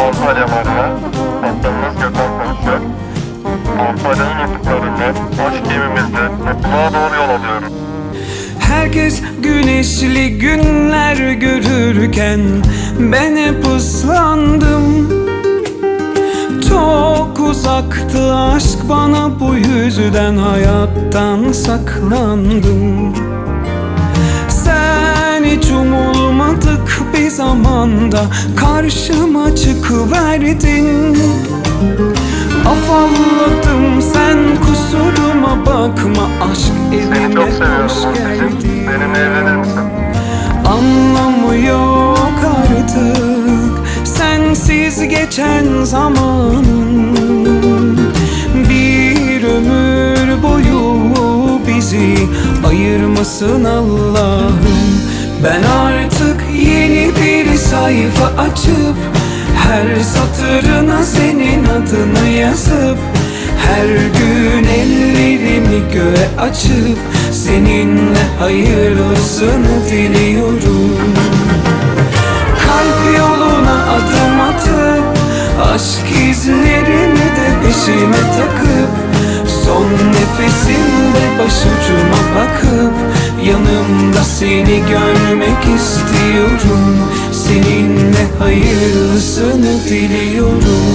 Antalya Marina. Antalya'nın ufuklarında, aşk gemimizde mutluluğa doğru yol alıyoruz. Herkes güneşli günler görürken ben hep ıslandım. Çok uzaktı aşk bana bu yüzden hayattan saklandım. Sen hiç umulmadık bir zamanda karşıma çıkıverdin Afalladım sen kusuruma bakma. Aşk Seni evime çok seviyorum geldin. Benimle evlenir misin? Anlamı yok artık Sensiz geçen zamanın. Bir ömür boyu bizi ayırmasın Allah'ım. Ben artık yeni bir sayfa açıp Her satırına senin adını yazıp her gün ellerimi göğe açıp Seninle hayırlısını diliyorum. Kalp yoluna adım atıp Aşk izlerini de peşime takıp Son nefesimde başucuma bakıp Yanımda seni görmek istiyorum Seninle hayırlısını diliyorum